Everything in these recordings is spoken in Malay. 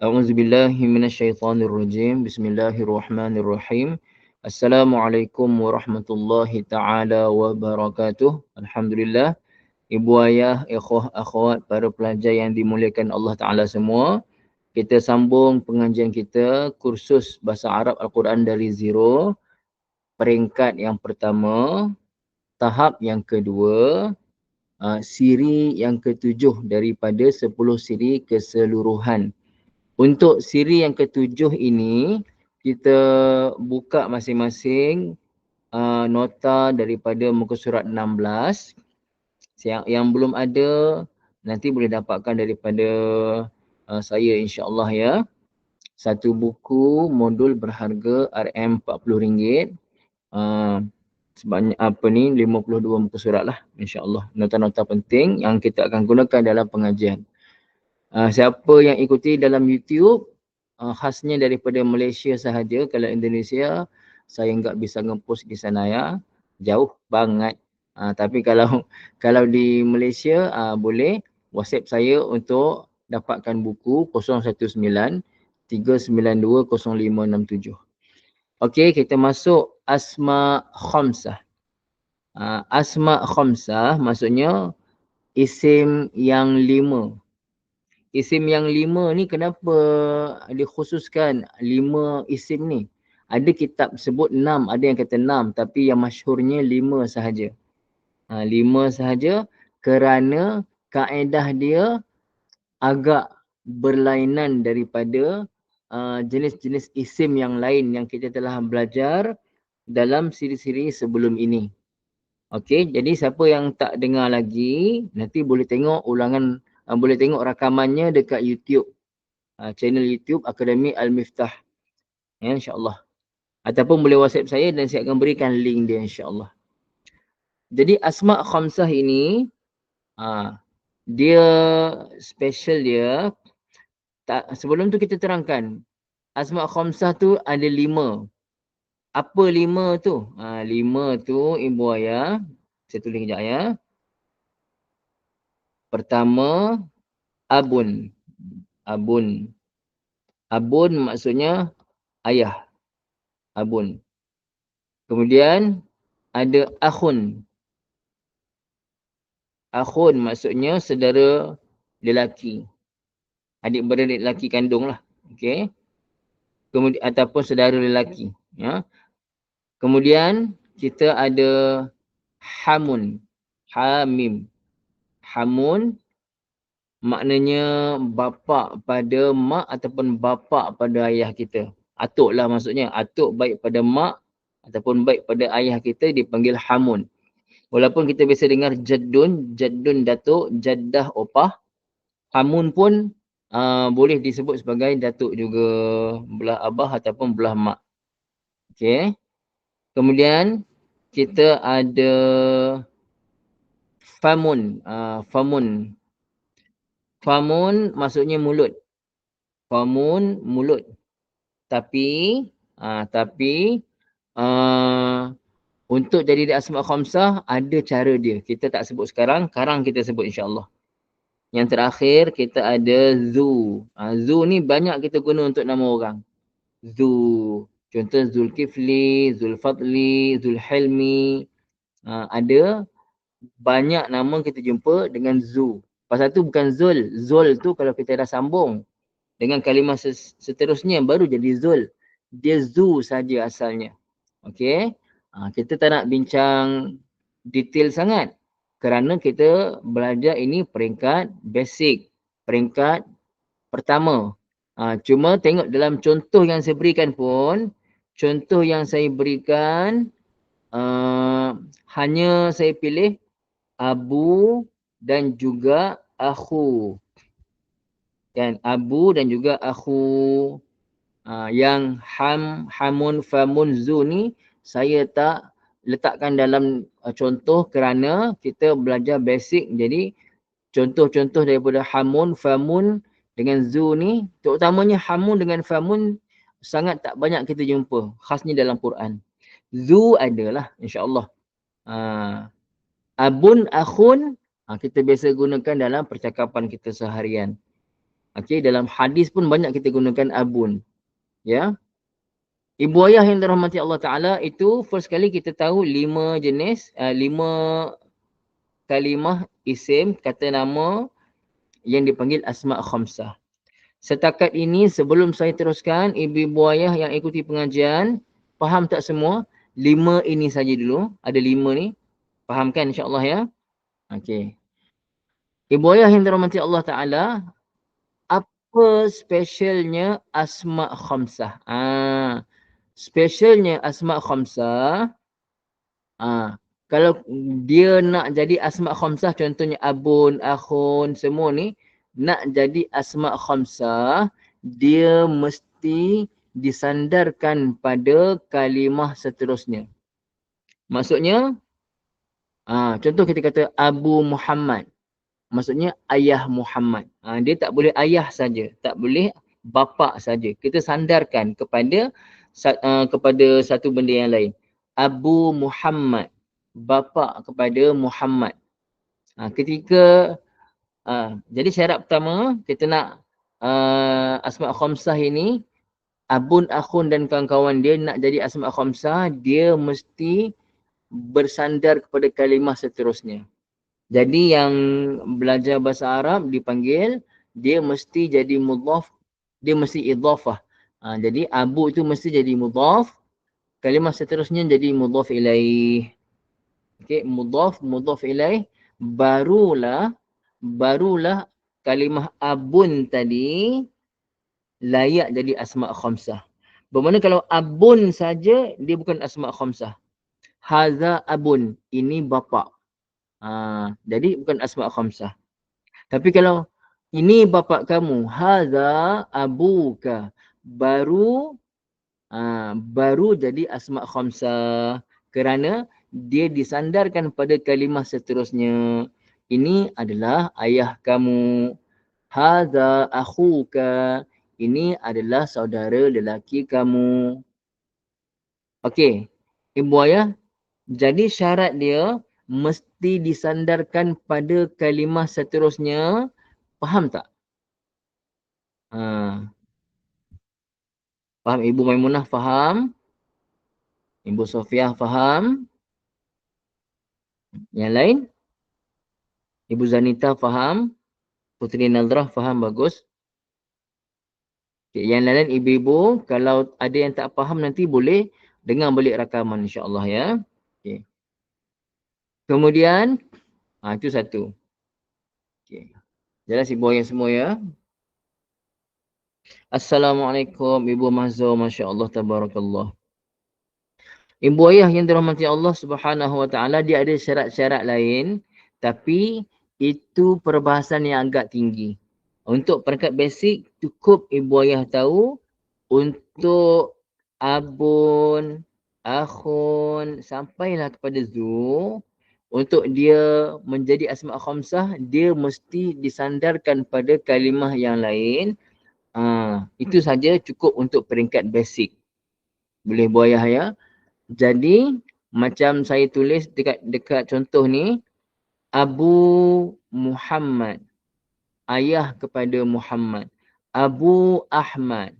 أعوذ بالله Assalamualaikum warahmatullahi taala بسم الله Alhamdulillah. Ibu ayah, ikhwah, akhwat, para pelajar yang dimuliakan Allah Ta'ala semua Kita sambung pengajian kita kursus Bahasa Arab Al-Quran dari Zero. Peringkat yang pertama Tahap yang kedua ah, Siri yang ketujuh daripada 10 siri keseluruhan untuk siri yang ketujuh ini, kita buka masing-masing uh, nota daripada muka surat 16. Yang, yang belum ada, nanti boleh dapatkan daripada uh, saya insyaAllah ya. Satu buku modul berharga RM40. Uh, sebanyak apa ni 52 muka surat lah insyaAllah. Nota-nota penting yang kita akan gunakan dalam pengajian. Uh, siapa yang ikuti dalam YouTube uh, khasnya daripada Malaysia sahaja kalau Indonesia saya enggak bisa ngepost di sana ya. Jauh banget. Uh, tapi kalau kalau di Malaysia uh, boleh WhatsApp saya untuk dapatkan buku 019 392 0567 Okey kita masuk asma khamsah. Uh, asma khamsah maksudnya isim yang lima isim yang lima ni kenapa dikhususkan lima isim ni? Ada kitab sebut enam, ada yang kata enam tapi yang masyhurnya lima sahaja. Ha, lima sahaja kerana kaedah dia agak berlainan daripada uh, jenis-jenis isim yang lain yang kita telah belajar dalam siri-siri sebelum ini. Okey, jadi siapa yang tak dengar lagi, nanti boleh tengok ulangan uh, boleh tengok rakamannya dekat YouTube. Uh, channel YouTube Akademi Al-Miftah. Ya, insyaAllah. Ataupun boleh WhatsApp saya dan saya akan berikan link dia insyaAllah. Jadi Asma' Khamsah ini, uh, dia special dia. Tak, sebelum tu kita terangkan. Asma' Khamsah tu ada lima. Apa lima tu? Ha, lima tu ibu ayah. Saya tulis kejap ya. Pertama, abun. Abun. Abun maksudnya ayah. Abun. Kemudian ada akhun. Akhun maksudnya saudara lelaki. Adik beradik lelaki kandung lah. Okay. Kemudian, ataupun saudara lelaki. Ya. Kemudian kita ada hamun. Hamim hamun maknanya bapa pada mak ataupun bapa pada ayah kita. Atuk lah maksudnya. Atuk baik pada mak ataupun baik pada ayah kita dipanggil hamun. Walaupun kita biasa dengar jaddun, jaddun datuk, jaddah opah. Hamun pun uh, boleh disebut sebagai datuk juga belah abah ataupun belah mak. Okay. Kemudian kita ada famun uh, famun. Famun maksudnya mulut. Famun mulut. Tapi uh, tapi uh, untuk jadi di asma khamsah ada cara dia. Kita tak sebut sekarang sekarang kita sebut insyaallah. Yang terakhir kita ada zu. Uh, zu ni banyak kita guna untuk nama orang. Zu. Contoh zulkifli zulfadli zulhilmi uh, ada banyak nama kita jumpa dengan zu. Pasal tu bukan zul. Zul tu kalau kita dah sambung dengan kalimah seterusnya baru jadi zul. Dia zu saja asalnya. Okey. Ha, kita tak nak bincang detail sangat. Kerana kita belajar ini peringkat basic. Peringkat pertama. Ha, cuma tengok dalam contoh yang saya berikan pun. Contoh yang saya berikan. Uh, hanya saya pilih abu dan juga akhu. Dan abu dan juga akhu uh, yang ham hamun famun zu ni saya tak letakkan dalam uh, contoh kerana kita belajar basic jadi contoh-contoh daripada hamun famun dengan zu ni terutamanya hamun dengan famun sangat tak banyak kita jumpa khasnya dalam Quran. Zu adalah insya-Allah. Uh, abun akhun ha, kita biasa gunakan dalam percakapan kita seharian. Okey, dalam hadis pun banyak kita gunakan abun. Ya. Ibu ayah yang dirahmati Allah Ta'ala itu first kali kita tahu lima jenis, uh, lima kalimah isim kata nama yang dipanggil asma' khamsah. Setakat ini sebelum saya teruskan ibu-ibu ayah yang ikuti pengajian faham tak semua? Lima ini saja dulu. Ada lima ni. Faham kan insyaAllah ya? Okey. Ibu ayah yang dirahmati Allah Ta'ala apa specialnya asma khamsah? Ah, specialnya asma khamsah. Ah, kalau dia nak jadi asma khamsah contohnya abun, akhun, semua ni nak jadi asma khamsah, dia mesti disandarkan pada kalimah seterusnya. Maksudnya, ah, contoh kita kata Abu Muhammad maksudnya ayah Muhammad. Ha, dia tak boleh ayah saja, tak boleh bapa saja. Kita sandarkan kepada uh, kepada satu benda yang lain. Abu Muhammad, bapa kepada Muhammad. Ha, ketika uh, jadi syarat pertama kita nak uh, asma khamsah ini abun akhun dan kawan-kawan dia nak jadi asma khamsah dia mesti bersandar kepada kalimah seterusnya. Jadi yang belajar bahasa Arab dipanggil dia mesti jadi mudhaf, dia mesti idhafah. Ha, jadi abu itu mesti jadi mudhaf. Kalimah seterusnya jadi mudhaf ilaih. Okey, mudhaf, mudhaf ilaih barulah barulah kalimah abun tadi layak jadi asma khamsah. Bermakna kalau abun saja dia bukan asma khamsah. Haza abun, ini bapa. Ha, jadi bukan asma khamsah. Tapi kalau ini bapa kamu, hadza abuka, baru ha, baru jadi asma khamsah kerana dia disandarkan pada kalimah seterusnya. Ini adalah ayah kamu. Hadza akhuka. Ini adalah saudara lelaki kamu. Okey. Ibu ayah, jadi syarat dia mesti disandarkan pada kalimah seterusnya. Faham tak? Ha. Faham Ibu Maimunah faham? Ibu Sofiah faham? Yang lain? Ibu Zanita faham? Putri Nazrah faham bagus? Okay, yang lain ibu-ibu kalau ada yang tak faham nanti boleh dengar balik rakaman insya-Allah ya. Okay. Kemudian, ha, itu satu. Okay. Jelas ibu ayah semua ya. Assalamualaikum Ibu Mahzul, Masya Allah, Tabarakallah. Ibu ayah yang dirahmati Allah Subhanahu Wa Taala dia ada syarat-syarat lain tapi itu perbahasan yang agak tinggi. Untuk peringkat basic cukup ibu ayah tahu untuk abun, akhun. Sampailah kepada zu untuk dia menjadi asma khamsah dia mesti disandarkan pada kalimah yang lain. Uh, itu saja cukup untuk peringkat basic. Boleh buayah ya? Jadi macam saya tulis dekat dekat contoh ni Abu Muhammad. Ayah kepada Muhammad. Abu Ahmad.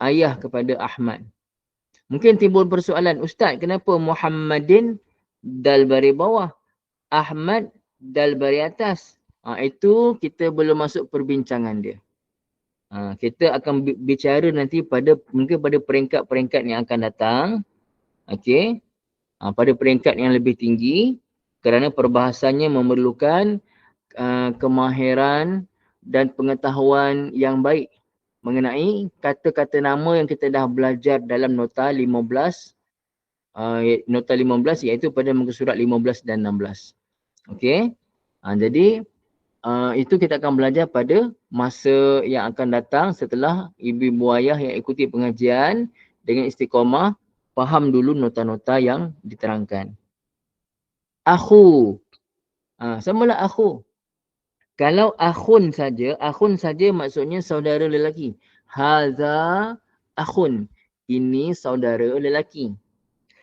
Ayah kepada Ahmad mungkin timbul persoalan ustaz kenapa Muhammadin dal baris bawah. Ahmad dal baris atas. Ha, itu kita belum masuk perbincangan dia. Ha, kita akan bicara nanti pada mungkin pada peringkat-peringkat yang akan datang. Okey. Ha, pada peringkat yang lebih tinggi kerana perbahasannya memerlukan uh, kemahiran dan pengetahuan yang baik mengenai kata-kata nama yang kita dah belajar dalam nota 15 uh, nota 15 iaitu pada muka surat 15 dan 16. Okey. Uh, jadi uh, itu kita akan belajar pada masa yang akan datang setelah ibu-ibu ayah yang ikuti pengajian dengan istiqamah faham dulu nota-nota yang diterangkan. Akhu. Ah, uh, samalah akhu. Kalau akhun saja, akhun saja maksudnya saudara lelaki. Haza akhun. Ini saudara lelaki.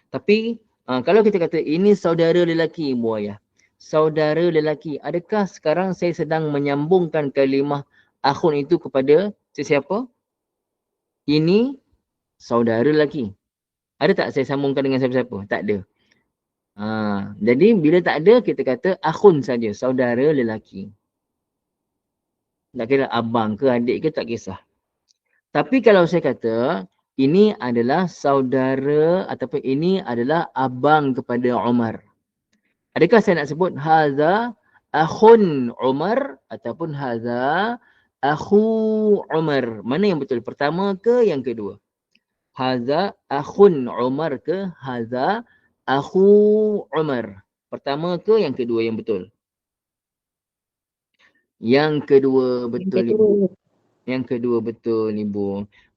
Tapi uh, kalau kita kata ini saudara lelaki ibu ayah. Saudara lelaki. Adakah sekarang saya sedang menyambungkan kalimah akhun itu kepada sesiapa? Ini saudara lelaki. Ada tak saya sambungkan dengan siapa-siapa? Tak ada. Ha, jadi bila tak ada kita kata akhun saja, saudara lelaki. Tak kira abang ke adik ke tak kisah. Tapi kalau saya kata ini adalah saudara ataupun ini adalah abang kepada Umar. Adakah saya nak sebut haza akhun Umar ataupun haza akhu Umar? Mana yang betul? Pertama ke yang kedua? Haza akhun Umar ke haza akhu Umar? Pertama ke yang kedua yang betul? Yang kedua betul yang kedua. ibu. Yang kedua betul ibu.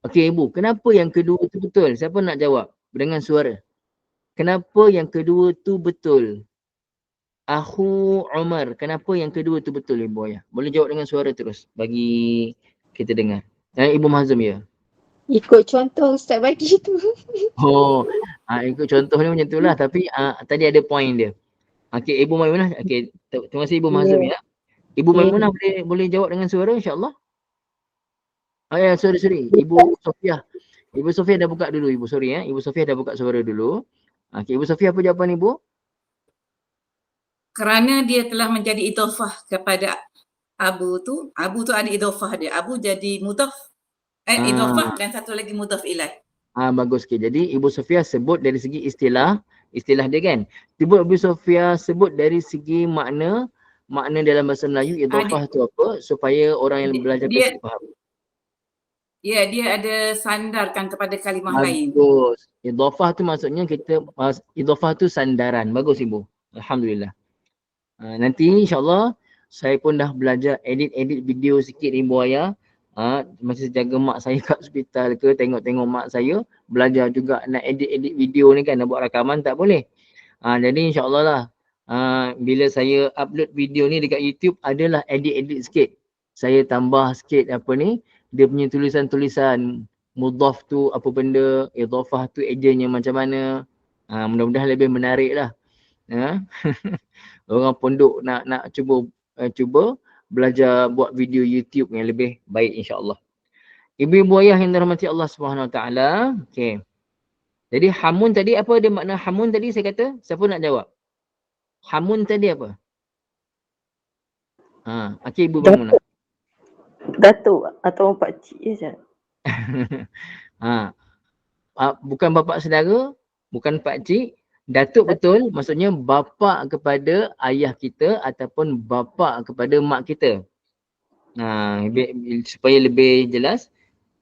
Okey ibu, kenapa yang kedua tu betul? Siapa nak jawab dengan suara? Kenapa yang kedua tu betul? Ahu Umar, kenapa yang kedua tu betul ibu ayah? Boleh jawab dengan suara terus bagi kita dengar. Eh, ibu Mahzum ya. Ikut contoh Ustaz bagi tu. Oh, ha, ikut contoh ni macam tu lah. Tapi ha, tadi ada point dia. Okey, Ibu Maimunah. Okey, terima kasih Ibu Mahzum yeah. ya. Ibu Maimunah yeah. boleh boleh jawab dengan suara insyaAllah. Oh ya, sorry, sorry. Ibu Sofia. Ibu Sofia dah buka dulu, Ibu. Sorry ya. Ibu Sofia dah buka suara dulu. Okey, Ibu Sofia apa jawapan Ibu? Kerana dia telah menjadi idofah kepada Abu tu. Abu tu ada idofah dia. Abu jadi mudaf. Eh, ah. idofah dan satu lagi mudaf ilaih. Ah, bagus. Okay. Jadi Ibu Sofia sebut dari segi istilah. Istilah dia kan. Ibu Ibu Sofia sebut dari segi makna makna dalam bahasa Melayu idhofah tu apa supaya orang yang belajar dia, faham. Ya, dia ada sandarkan kepada kalimah Bagus. lain. Bagus. Idhofah tu maksudnya kita idhofah tu sandaran. Bagus ibu. Alhamdulillah. Uh, nanti insyaAllah saya pun dah belajar edit-edit video sikit ibu ayah. Uh, masih jaga mak saya kat hospital ke tengok-tengok mak saya. Belajar juga nak edit-edit video ni kan nak buat rakaman tak boleh. Uh, jadi insyaAllah lah uh, bila saya upload video ni dekat YouTube adalah edit-edit sikit. Saya tambah sikit apa ni, dia punya tulisan-tulisan mudhaf tu apa benda, idhafah tu ejennya macam mana. Uh, mudah-mudahan lebih menarik lah. Uh, orang pondok nak nak cuba uh, cuba belajar buat video YouTube yang lebih baik insya-Allah. Ibu-ibu ayah yang dirahmati Allah Subhanahu Wa Taala. Okey. Jadi hamun tadi apa dia makna hamun tadi saya kata? Siapa nak jawab? Hamun tadi apa? Ha, okey ibu bangun. Datuk atau pak cik je. ha. Uh, bukan bapa saudara, bukan pak cik, datuk betul maksudnya bapa kepada ayah kita ataupun bapa kepada mak kita. Ha, supaya lebih jelas.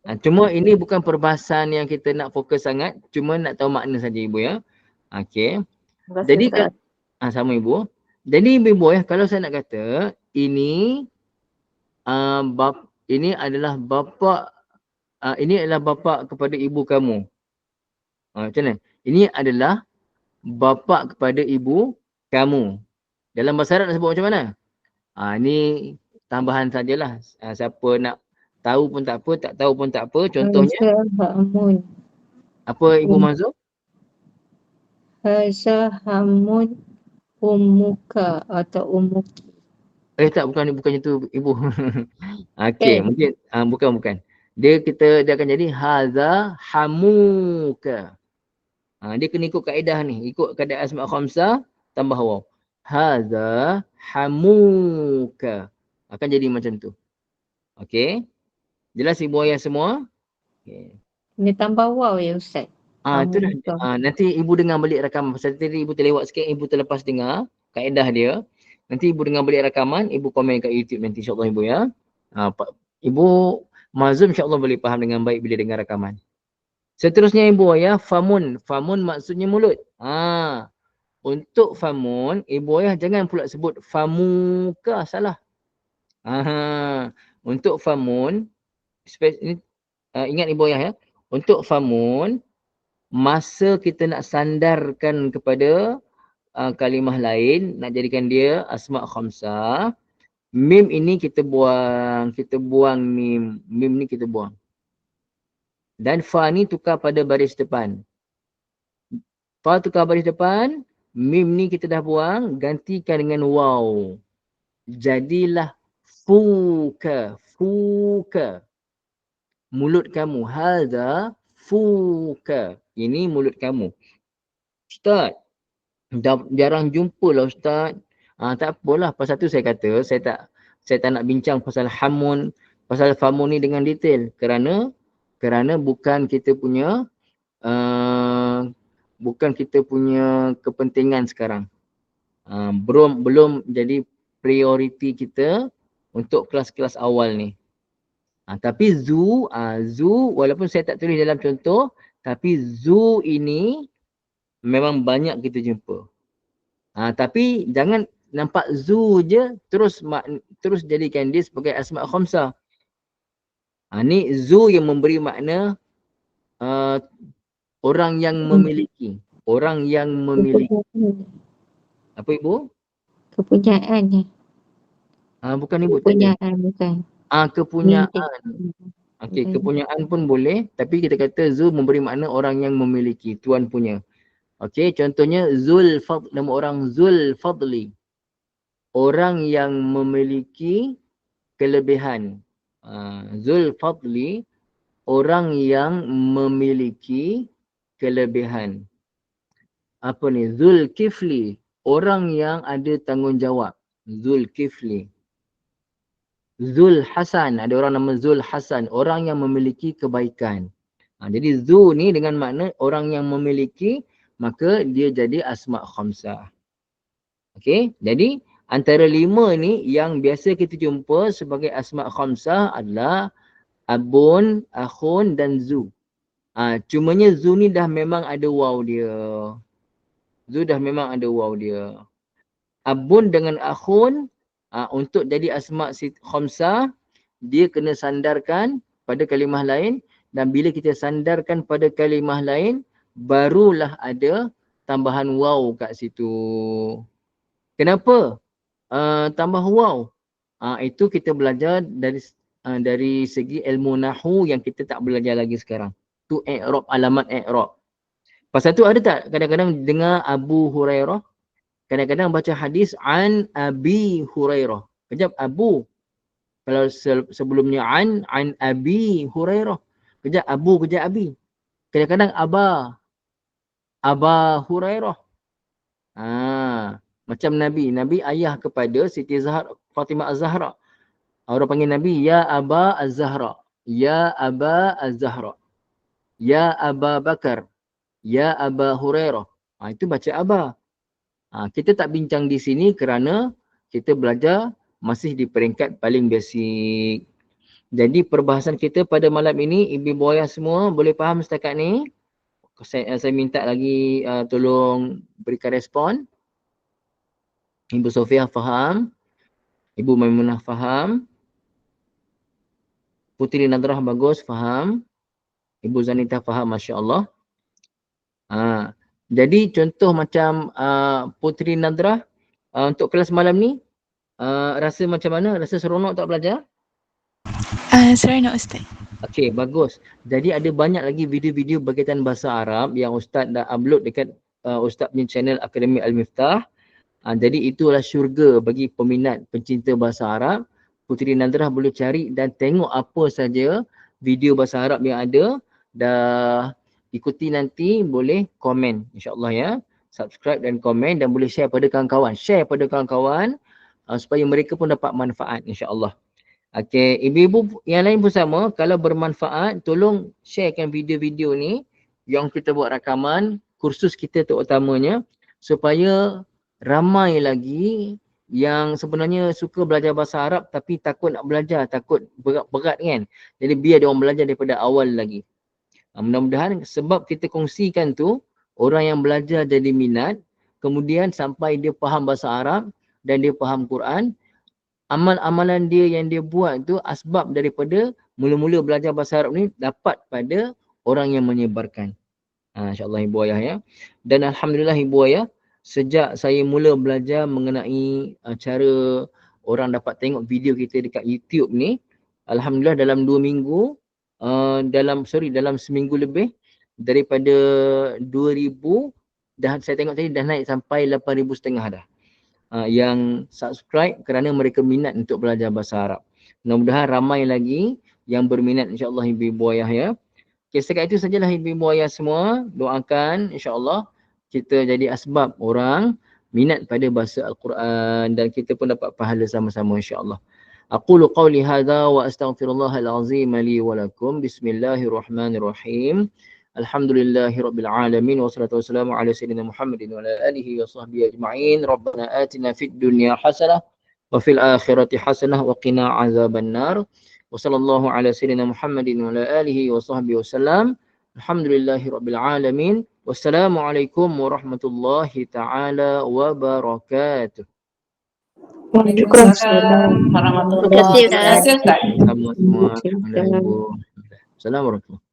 Ha, cuma ini bukan perbahasan yang kita nak fokus sangat, cuma nak tahu makna saja ibu ya. Okey. Jadi kan Ah sama ibu. Jadi ibu ya, kalau saya nak kata ini uh, bap ini adalah bapa uh, ini adalah bapa kepada ibu kamu. Uh, macam mana? Ini adalah bapa kepada ibu kamu. Dalam bahasa Arab nak sebut macam mana? Uh, ini tambahan sajalah. Uh, siapa nak tahu pun tak apa, tak tahu pun tak apa. Contohnya apa Ibu Mazur? Haza Hamun ummuka atau ummuki. Eh tak bukan bukan itu ibu. Okey, eh. mungkin uh, bukan bukan. Dia kita dia akan jadi haza hamuka. Ha, dia kena ikut kaedah ni, ikut kaedah asma khamsa tambah waw. Haza hamuka. Akan jadi macam tu. Okey. Jelas ibu ayah semua? Okey. Ini tambah waw ya ustaz. Ah itu dah. Ah, nanti ibu dengar balik rakaman. Pasal tadi ibu terlewat sikit, ibu terlepas dengar kaedah dia. Nanti ibu dengar balik rakaman, ibu komen kat YouTube nanti insya-Allah ibu ya. Ah, ibu mazum insya-Allah boleh faham dengan baik bila dengar rakaman. Seterusnya ibu ayah famun. Famun maksudnya mulut. Ah. Untuk famun, ibu ayah jangan pula sebut famuka salah. Ah. Untuk famun, ini, uh, ingat ibu ayah ya. Untuk famun, masa kita nak sandarkan kepada uh, kalimah lain, nak jadikan dia asma' khamsa, mim ini kita buang, kita buang mim. Mim ni kita buang. Dan fa ni tukar pada baris depan. Fa tukar baris depan, mim ni kita dah buang, gantikan dengan waw. Jadilah fuka fuka mulut kamu hadha fuka ini mulut kamu. Ustaz dah jarang jumpa lah ustaz. Ah tak apalah. Pasal tu saya kata saya tak saya tak nak bincang pasal hamun pasal famun ni dengan detail. Kerana kerana bukan kita punya uh, bukan kita punya kepentingan sekarang. Uh, belum belum jadi prioriti kita untuk kelas-kelas awal ni. Ha, tapi zoo, ha, zoo walaupun saya tak tulis dalam contoh, tapi zoo ini memang banyak kita jumpa. Ha, tapi jangan nampak zoo je terus mak, terus jadikan dia sebagai asma' khamsah. Ha, ni zoo yang memberi makna uh, orang yang memiliki. Orang yang memiliki. Apa ibu? Kepunyaan. Ha, bukan ibu Kepunyaan bukan. Ah kepunyaan. Okey, Hmm. kepunyaan pun boleh tapi kita kata zu memberi makna orang yang memiliki, tuan punya. Okey, contohnya Zul Fadl, nama orang Zul Fadli. Orang yang memiliki kelebihan. Uh, Zul Fadli, orang yang memiliki kelebihan. Apa ni? Zul Kifli, orang yang ada tanggungjawab. Zul Kifli. Zul Hasan, ada orang nama Zul Hasan, orang yang memiliki kebaikan. Ha, jadi Zu ni dengan makna orang yang memiliki, maka dia jadi asma' khamsah. Okey, jadi antara lima ni yang biasa kita jumpa sebagai asma' khamsah adalah Abun, Akhun dan Zu. Ha, cumanya Zu ni dah memang ada waw dia. Zu dah memang ada waw dia. Abun dengan Akhun uh, untuk jadi asma sit khamsah dia kena sandarkan pada kalimah lain dan bila kita sandarkan pada kalimah lain barulah ada tambahan waw kat situ. Kenapa? Uh, tambah waw. Uh, itu kita belajar dari uh, dari segi ilmu nahu yang kita tak belajar lagi sekarang. Tu i'rab alamat i'rab. Pasal tu ada tak kadang-kadang dengar Abu Hurairah kadang-kadang baca hadis an Abi Hurairah. Kejap Abu. Kalau se- sebelumnya an an Abi Hurairah. Kejap Abu, kejap Abi. Kadang-kadang Aba. Aba Hurairah. Ha, macam Nabi. Nabi ayah kepada Siti Zahra, Fatimah Az-Zahra. Orang panggil Nabi, Ya Aba Az-Zahra. Ya Aba Az-Zahra. Ya Aba Bakar. Ya Aba Hurairah. Ha, itu baca Aba. Ha, kita tak bincang di sini kerana kita belajar masih di peringkat paling basic. Jadi perbahasan kita pada malam ini, ibu ayah semua boleh faham setakat ni? Saya, saya minta lagi uh, tolong berikan respon. Ibu Sofia faham. Ibu Maimunah faham. Putri Nadrah bagus faham. Ibu Zanita faham Masya Allah. Ha, jadi contoh macam uh, Putri Nadrah uh, untuk kelas malam ni uh, rasa macam mana? Rasa seronok tak belajar? Uh, seronok Ustaz. Okey, bagus. Jadi ada banyak lagi video-video berkaitan bahasa Arab yang Ustaz dah upload dekat uh, Ustaz punya channel Akademi Al-Miftah. Uh, jadi itulah syurga bagi peminat pencinta bahasa Arab. Putri Nadrah boleh cari dan tengok apa saja video bahasa Arab yang ada. Dah ikuti nanti boleh komen insyaAllah ya. Subscribe dan komen dan boleh share pada kawan-kawan. Share pada kawan-kawan uh, supaya mereka pun dapat manfaat insyaAllah. Okey, ibu-ibu yang lain pun sama. Kalau bermanfaat, tolong sharekan video-video ni yang kita buat rakaman, kursus kita terutamanya supaya ramai lagi yang sebenarnya suka belajar bahasa Arab tapi takut nak belajar, takut berat-berat kan. Jadi biar dia orang belajar daripada awal lagi. Ha, mudah-mudahan sebab kita kongsikan tu, orang yang belajar jadi minat, kemudian sampai dia faham bahasa Arab dan dia faham Quran, amal-amalan dia yang dia buat tu asbab daripada mula-mula belajar bahasa Arab ni dapat pada orang yang menyebarkan. Ha, InsyaAllah Ibu Ayah ya. Dan Alhamdulillah Ibu Ayah, sejak saya mula belajar mengenai uh, cara orang dapat tengok video kita dekat YouTube ni, Alhamdulillah dalam dua minggu, uh, dalam sorry dalam seminggu lebih, daripada 2000, dah saya tengok tadi dah naik sampai 8,000 setengah dah. uh, yang subscribe kerana mereka minat untuk belajar bahasa Arab. Mudah-mudahan ramai lagi yang berminat insya-Allah ibu-ibu ayah ya. Okay, setakat itu sajalah ibu-ibu ayah semua. Doakan insya-Allah kita jadi asbab orang minat pada bahasa Al-Quran dan kita pun dapat pahala sama-sama insya-Allah. أقول قولي هذا وأستغفر الله العظيم لي ولكم. بسم الله الرحمن الرحيم. الحمد لله رب العالمين والصلاة والسلام على سيدنا محمد وعلى آله وصحبه أجمعين. ربنا آتنا في الدنيا حسنة وفي الآخرة حسنة وقنا عذاب النار. وصلى الله على سيدنا محمد وعلى آله وصحبه وسلم. الحمد لله رب العالمين. والسلام عليكم ورحمة الله تعالى وبركاته. Waalaikumsalam warahmatullahi Terima kasih, wabarakatuh. Ustaz. Sama semua. Terima kasih. Alhamdulillah. Assalamualaikum.